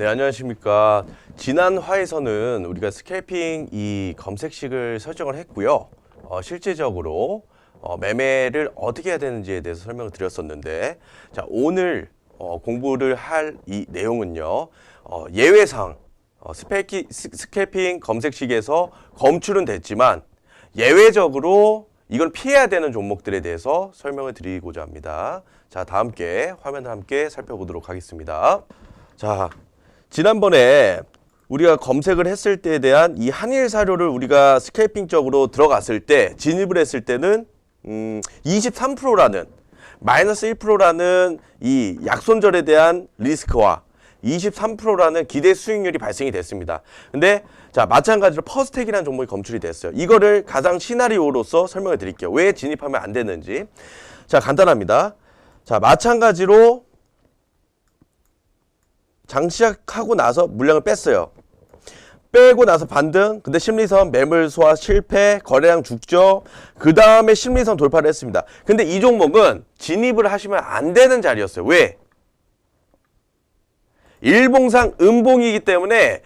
네, 안녕하십니까. 지난 화에서는 우리가 스캘핑 이 검색식을 설정을 했고요. 어, 실제적으로 어, 매매를 어떻게 해야 되는지에 대해서 설명을 드렸었는데, 자, 오늘 어, 공부를 할 이 내용은요, 어, 예외상, 어, 스페키, 스, 스캘핑 검색식에서 검출은 됐지만, 예외적으로 이걸 피해야 되는 종목들에 대해서 설명을 드리고자 합니다. 자, 다 함께 화면을 함께 살펴보도록 하겠습니다. 자, 지난번에 우리가 검색을 했을 때에 대한 이 한일 사료를 우리가 스케이핑적으로 들어갔을 때 진입을 했을 때는 음, 23%라는 마이너스 1%라는 이 약손절에 대한 리스크와 23%라는 기대 수익률이 발생이 됐습니다. 근데 자 마찬가지로 퍼스텍이라는 종목이 검출이 됐어요. 이거를 가장 시나리오로서 설명을 드릴게요. 왜 진입하면 안 되는지. 자 간단합니다. 자 마찬가지로 장시작하고 나서 물량을 뺐어요. 빼고 나서 반등, 근데 심리선 매물 소화 실패, 거래량 죽죠. 그 다음에 심리선 돌파를 했습니다. 근데 이 종목은 진입을 하시면 안 되는 자리였어요. 왜? 일봉상 음봉이기 때문에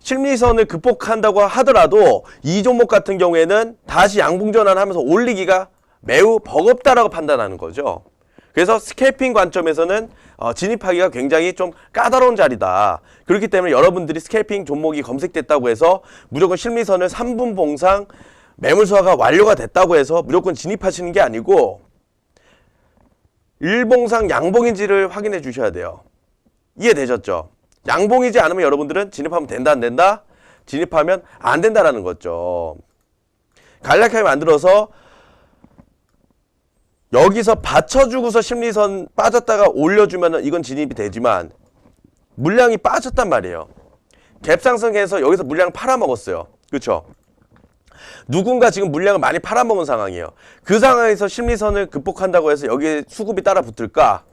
심리선을 극복한다고 하더라도 이 종목 같은 경우에는 다시 양봉 전환하면서 올리기가 매우 버겁다라고 판단하는 거죠. 그래서 스케이핑 관점에서는 어, 진입하기가 굉장히 좀 까다로운 자리다. 그렇기 때문에 여러분들이 스케이핑 종목이 검색됐다고 해서 무조건 심리선을 3분 봉상 매물 소화가 완료가 됐다고 해서 무조건 진입하시는 게 아니고 일봉상 양봉인지를 확인해 주셔야 돼요. 이해되셨죠? 양봉이지 않으면 여러분들은 진입하면 된다 안 된다? 진입하면 안 된다라는 거죠. 간략하게 만들어서 여기서 받쳐주고서 심리선 빠졌다가 올려주면 이건 진입이 되지만 물량이 빠졌단 말이에요. 갭상승해서 여기서 물량을 팔아먹었어요. 그렇죠? 누군가 지금 물량을 많이 팔아먹은 상황이에요. 그 상황에서 심리선을 극복한다고 해서 여기에 수급이 따라 붙을까?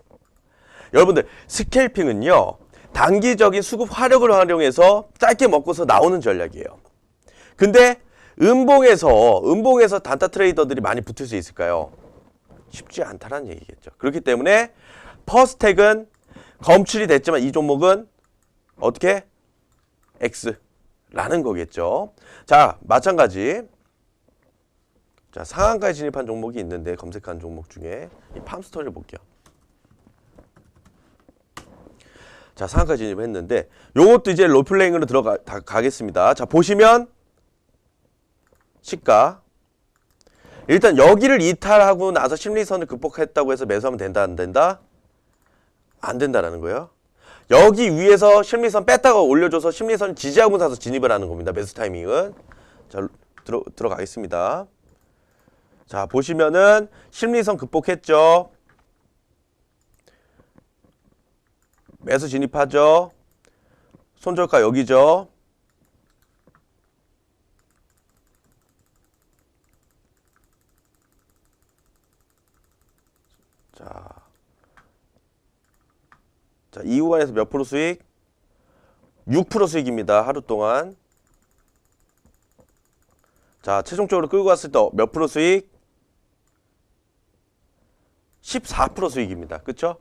여러분들 스캘핑은요 단기적인 수급 화력을 활용해서 짧게 먹고서 나오는 전략이에요. 근데 음봉에서 음봉에서 단타 트레이더들이 많이 붙을 수 있을까요? 쉽지 않다는 얘기겠죠. 그렇기 때문에 퍼스텍은 검출이 됐지만 이 종목은 어떻게 X라는 거겠죠. 자 마찬가지. 자 상한가에 진입한 종목이 있는데 검색한 종목 중에 이 팜스토리를 볼게요. 자 상한가 진입했는데 요것도 이제 롤플레잉으로 들어가 다, 가겠습니다. 자 보시면 시가 일단 여기를 이탈하고 나서 심리선을 극복했다고 해서 매수하면 된다 안 된다? 안 된다라는 거예요. 여기 위에서 심리선 뺐다가 올려줘서 심리선 지지하고 나서 진입을 하는 겁니다. 매수 타이밍은 자 들어 들어가겠습니다. 자 보시면은 심리선 극복했죠. 매수 진입하죠. 손절가 여기죠. 자, 자, 이 구간에서 몇 프로 수익? 6% 수익입니다. 하루 동안. 자, 최종적으로 끌고 갔을 때 몇 프로 수익? 14% 수익입니다. 그쵸?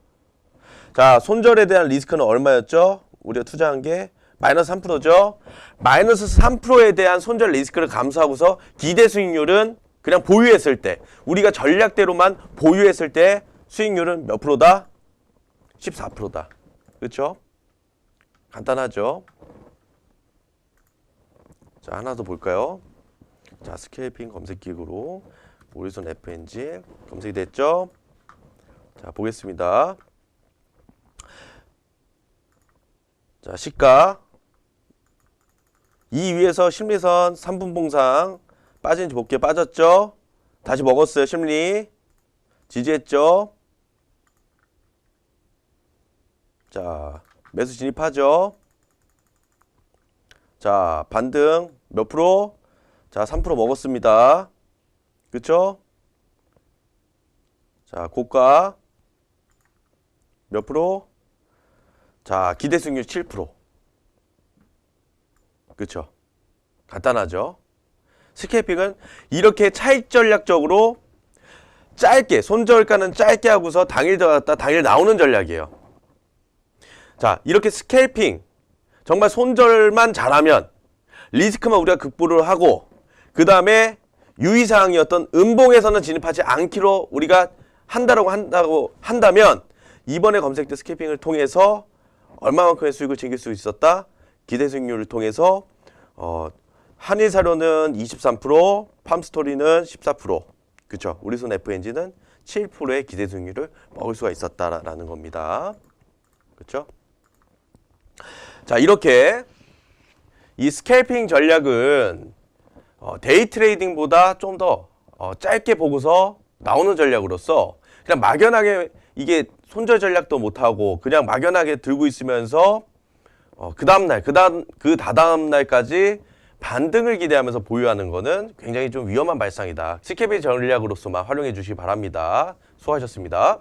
자, 손절에 대한 리스크는 얼마였죠? 우리가 투자한 게 마이너스 3%죠? 마이너스 3%에 대한 손절 리스크를 감수하고서 기대 수익률은 그냥 보유했을 때, 우리가 전략대로만 보유했을 때 수익률은 몇 프로다? 14%다. 그렇죠? 간단하죠? 자, 하나 더 볼까요? 자, 스케이핑 검색기구로 오리손 FNG 검색이 됐죠? 자, 보겠습니다. 자, 시가 이 위에서 심리선 3분 봉상 빠진지 볼게요. 빠졌죠? 다시 먹었어요. 심리. 지지했죠? 자, 매수 진입하죠? 자, 반등 몇 프로? 자, 3% 먹었습니다. 그쵸? 자, 고가 몇 프로? 자, 기대 수익률 7%. 그쵸? 간단하죠? 스케이핑은 이렇게 차익 전략적으로 짧게 손절가는 짧게 하고서 당일 들어갔다 당일 나오는 전략이에요. 자, 이렇게 스캘핑 정말 손절만 잘하면 리스크만 우리가 극복을 하고 그 다음에 유의사항이었던 음봉에서는 진입하지 않기로 우리가 한다라고 한다고 한다면 이번에 검색된 스캐핑을 통해서 얼마만큼의 수익을 챙길 수 있었다? 기대 수익률을 통해서 어, 한일사료는 23%, 팜스토리는 14%, 그렇죠? 우리손 FNG는 7%의 기대 수익률을 먹을 수가 있었다라는 겁니다. 그렇죠? 자 이렇게 이 스캘핑 전략은 어, 데이 트레이딩보다 좀더 어, 짧게 보고서 나오는 전략으로서 그냥 막연하게 이게 손절 전략도 못하고 그냥 막연하게 들고 있으면서 어, 그 다음날 그 다음 그 다다음 날까지 반등을 기대하면서 보유하는 거는 굉장히 좀 위험한 발상이다. 스캐핑 전략으로서만 활용해 주시기 바랍니다. 수고하셨습니다.